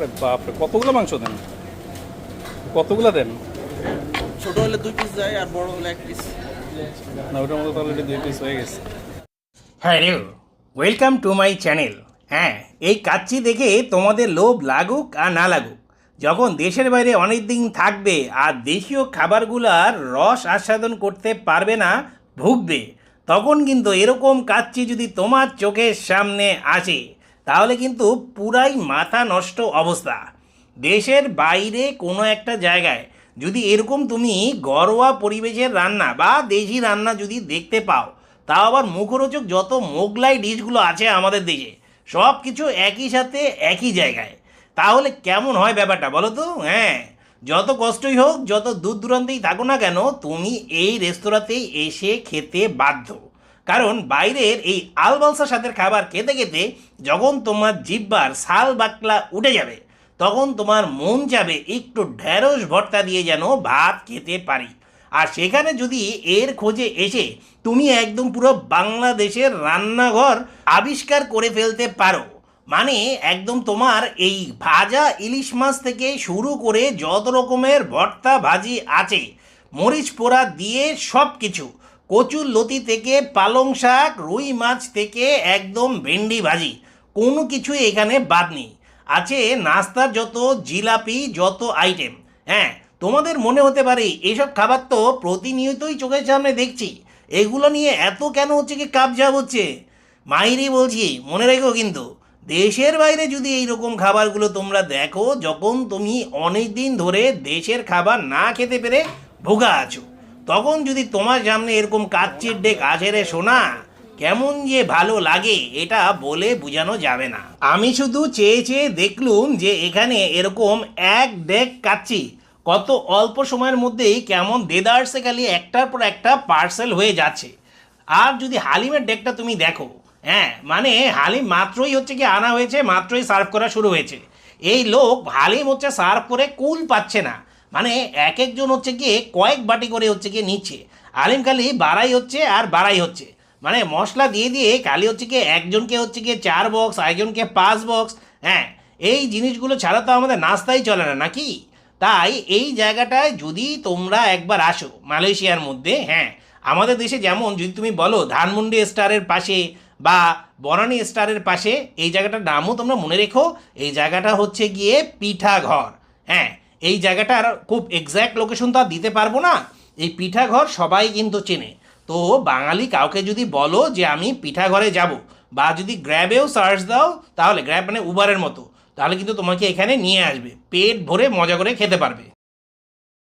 ওরে বাপরে কতগুলো মাংস দেন? কতগুলো দেন? ছোট হলে দুই পিস যায় আর বড় হলে এক পিস না ওটার মধ্যে তো অলরেডি দুই পিস হয়ে গেছে। Hello welcome to my channel হ্যাঁ এই কাচ্চি দেখে তোমাদের লোভ লাগুক আর না লাগুক। যখন দেশের বাইরে অনেক দিন থাকবে আর দেশীয় খাবারগুলার রস আস্বাদন করতে পারবে না ভুগবে তখন কিন্তু এরকম কাচ্চি যদি তোমার চোখের সামনে আসে। তাহলে কিন্তু পুরাই মাথা নষ্ট অবস্থা। দেশের বাইরে কোনো একটা জায়গায় যদি এরকম তুমি ঘরোয়া পরিবেশের রান্না বা দেশি রান্না যদি দেখতে পাও, তাও আবার মুখরোচক যত মোগলাই ডিশগুলো আছে আমাদের দেশে, সব কিছু একই সাথে একই জায়গায়। তাহলে কেমন হয় ব্যাপারটা বলো তো? হ্যাঁ যত কষ্টই হোক, যত দূর দূরান্তেই থাকো না কেন, তুমি এই রেস্তোরাঁতেই এসে খেতে বাধ্য। কারণ বাইরের এই আলবালসা স্বাদের খাবার খেতে খেতে যখন তোমার জিব্বার সাল বাকলা উঠে যাবে, তখন তোমার মন যাবে একটু ঢেঁড়স ভর্তা দিয়ে যেন ভাত খেতে পারি। আর সেখানে যদি এর খোঁজে এসে তুমি একদম পুরো বাংলাদেশের রান্নাঘর আবিষ্কার করে ফেলতে পারো। মানে একদম তোমার এই ভাজা ইলিশ মাছ থেকে শুরু করে যত রকমের ভর্তা ভাজি আছে, মরিচ পোড়া দিয়ে সব কিছু কচুর লতি থেকে পালং শাক, রুই মাছ থেকে একদম ভেন্ডি ভাজি। কোনো কিছুই এখানে বাদ নেই। আছে নাস্তার যত, জিলাপি যত আইটেম হ্যাঁ তোমাদের মনে হতে পারে এসব খাবার তো প্রতিনিয়তই চোখের সামনে দেখছি। এগুলো নিয়ে এত কেন হচ্ছে কি কাবজাব হচ্ছে? মাইরি বলছি, মনে রেখো কিন্তু, দেশের বাইরে যদি এই রকম খাবারগুলো তোমরা দেখো, যখন তুমি অনেক দিন ধরে দেশের খাবার না খেতে পেরে ভোগা আছো। তখন যদি তোমার সামনে এরকম কাচ্চির ডেক আসে রে শোনা কেমন যে ভালো লাগে এটা বলে বোঝানো যাবে না। আমি শুধু চেয়ে চেয়ে দেখলুম যে এখানে এরকম এক ডেক কাচ্চি, কত অল্প সময়ের মধ্যেই কেমন দেদার্সে খালি একটার পর একটা পার্সেল হয়ে যাচ্ছে। আর যদি হালিমের ডেকটা তুমি দেখো হ্যাঁ মানে হালিম মাত্রই হচ্ছে কি আনা হয়েছে, মাত্রই সার্ভ করা শুরু হয়েছে। এই লোক হালিম হচ্ছে সার্ভ করে কুল পাচ্ছে না। মানে এক একজন হচ্ছে গিয়ে কয়েক বাটি করে হচ্ছে গিয়ে নিচ্ছে। হালিম খালি বাড়াই হচ্ছে আর বাড়াই হচ্ছে। মানে মশলা দিয়ে দিয়ে কালি হচ্ছে গিয়ে একজনকে হচ্ছে গিয়ে চার বক্স একজনকে পাঁচ বক্স হ্যাঁ এই জিনিসগুলো ছাড়া তো আমাদের নাস্তাই চলে না, নাকি? তাই এই জায়গাটায় যদি তোমরা একবার আসো মালয়েশিয়ার মধ্যে হ্যাঁ আমাদের দেশে যেমন যদি তুমি বলো ধানমন্ডি স্টারের পাশে বা বনানী স্টারের পাশে, এই জায়গাটার নামও তোমরা মনে রেখো, এই জায়গাটা হচ্ছে গিয়ে পিঠাঘর হ্যাঁ এই জায়গাটার খুব এক্স্যাক্ট লোকেশন তো আর দিতে পারব না। এই পিঠাঘর সবাই কিন্তু চেনে। তো বাঙালি কাউকে যদি বলো যে আমি পিঠাঘরে যাব বা যদি গ্র্যাবেও সার্চ দাও, তাহলে গ্র্যাব মানে উবারের মতো। তাহলে কিন্তু তোমাকে এখানে নিয়ে আসবে। পেট ভরে মজা করে খেতে পারবে।